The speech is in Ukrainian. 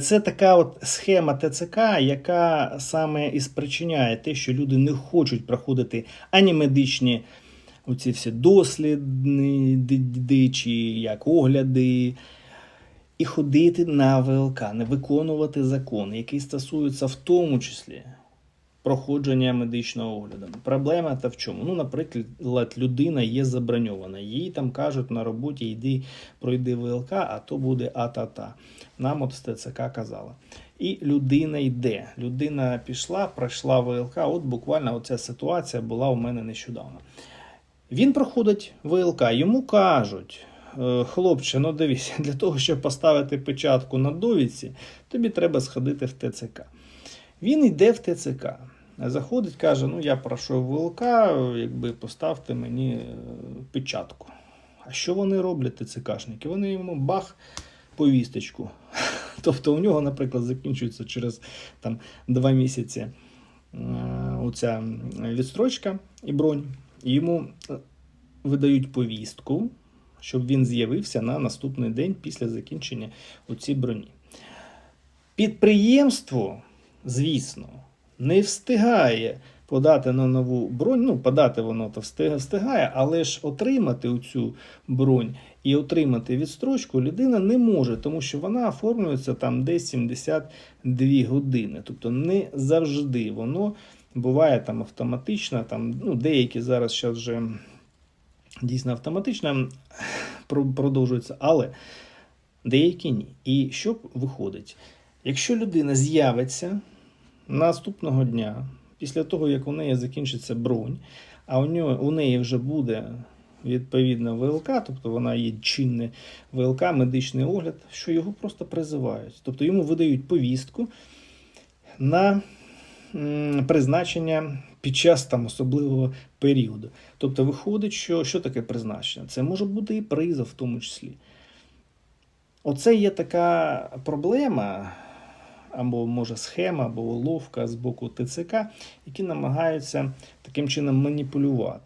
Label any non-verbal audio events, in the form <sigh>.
Це така от схема ТЦК, яка саме і спричиняє те, що люди не хочуть проходити ані медичні оці всі досліди, чи як огляди, і ходити на ВЛК, не виконувати закон, який стосується в тому числі проходження медичного огляду. Проблема та в чому? Ну, наприклад, людина є заброньована. Їй там кажуть на роботі йди, пройди ВЛК, а то буде а-та-та. Нам от з ТЦК казали. І людина йде. Людина пішла, пройшла ВЛК. От буквально оця ситуація була у мене нещодавно. Він проходить ВЛК, йому кажуть. «Е, Хлопче, ну дивись, <laughs> для того, щоб поставити печатку на довідці, тобі треба сходити в ТЦК. Він йде в ТЦК. Заходить, каже: ну я пройшов ВЛК, якби поставте мені е, печатку. А що вони роблять, ТЦКшники? Вони йому бах повісточку. <laughs> Тобто у нього, наприклад, закінчується через там, два місяці е, оця відстрочка і бронь. І йому е, видають повістку, щоб він з'явився на наступний день після закінчення оці броні. Підприємство, звісно, не встигає подати на нову бронь. Ну, подати воно то встигає, але ж отримати цю бронь і отримати відстрочку людина не може, тому що вона оформлюється там десь 72 години. Тобто не завжди воно буває там автоматично. Там, ну, деякі зараз зараз вже дійсно автоматично про- продовжуються, але деякі ні. І що виходить? Якщо людина з'явиться наступного дня, після того, як у неї закінчиться бронь, а у, нього, у неї вже буде відповідна ВЛК, тобто вона є чинне ВЛК, медичний огляд, що його просто призивають. Тобто йому видають повістку на призначення під час там особливого періоду. Тобто виходить, що, що таке призначення? Це може бути і призов в тому числі. Оце є така проблема, або може схема, або уловка з боку ТЦК, які намагаються таким чином маніпулювати.